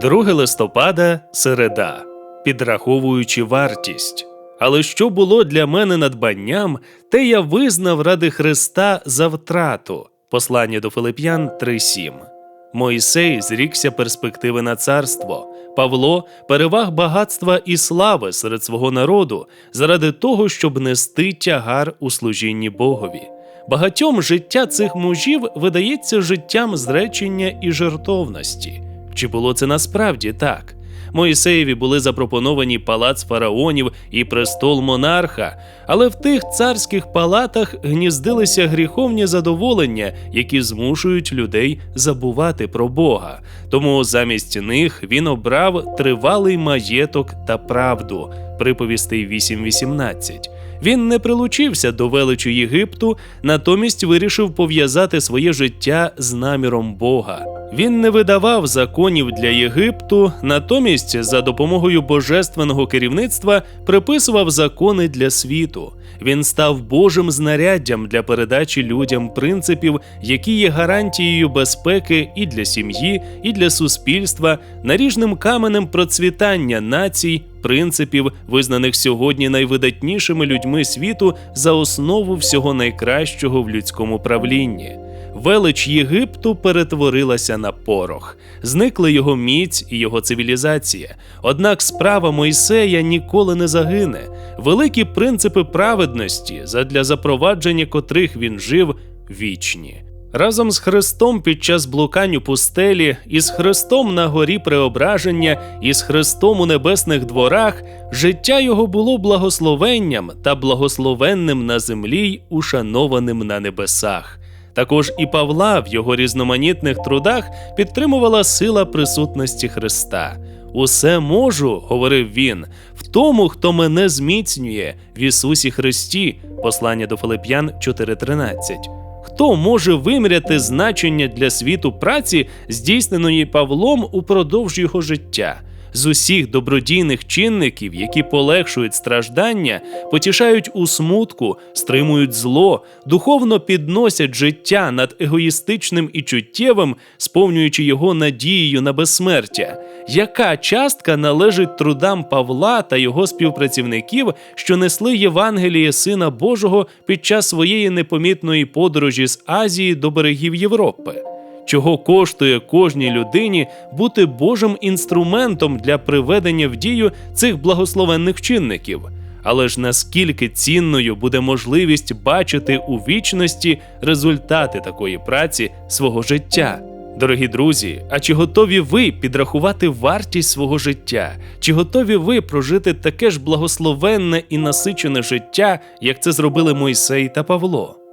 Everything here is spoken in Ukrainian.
2 листопада середа, підраховуючи вартість. Але що було для мене надбанням, те я визнав ради Христа за втрату. Послання до Филип'ян 3.7. Мойсей зрікся перспективи на царство. Павло переваг багатства і слави серед свого народу заради того, щоб нести тягар у служінні Богові. Багатьом життя цих мужів видається життям зречення і жертовності. Чи було це насправді так? Моїсеєві були запропоновані палац фараонів і престол монарха, але в тих царських палатах гніздилися гріховні задоволення, які змушують людей забувати про Бога. Тому замість них він обрав тривалий маєток та правду. Приповістей 8.18. Він не прилучився до величу Єгипту, натомість вирішив пов'язати своє життя з наміром Бога. Він не видавав законів для Єгипту, натомість за допомогою божественного керівництва приписував закони для світу. Він став Божим знаряддям для передачі людям принципів, які є гарантією безпеки і для сім'ї, і для суспільства, наріжним каменем процвітання націй, принципів, визнаних сьогодні найвидатнішими людьми світу за основу всього найкращого в людському правлінні. Велич Єгипту перетворилася на порох, зникли його міць і його цивілізація. Однак справа Мойсея ніколи не загине. Великі принципи праведності, задля запровадження котрих він жив, вічні. Разом з Христом під час блукань у пустелі, із Христом на горі преображення, і з Христом у небесних дворах, життя його було благословенням та благословенним на землі й ушанованим на небесах. Також і Павла в його різноманітних трудах підтримувала сила присутності Христа. Усе можу, говорив він, в тому, хто мене зміцнює в Ісусі Христі. Послання до Филип'ян 4.13. Хто може виміряти значення для світу праці, здійсненої Павлом упродовж його життя? З усіх добродійних чинників, які полегшують страждання, потішають у смутку, стримують зло, духовно підносять життя над егоїстичним і чуттєвим, сповнюючи його надією на безсмертя. Яка частка належить трудам Павла та його співпрацівників, що несли Євангеліє Сина Божого під час своєї непомітної подорожі з Азії до берегів Європи? Чого коштує кожній людині бути Божим інструментом для приведення в дію цих благословенних чинників. Але ж наскільки цінною буде можливість бачити у вічності результати такої праці свого життя? Дорогі друзі, а чи готові ви підрахувати вартість свого життя? Чи готові ви прожити таке ж благословенне і насичене життя, як це зробили Мойсей та Павло?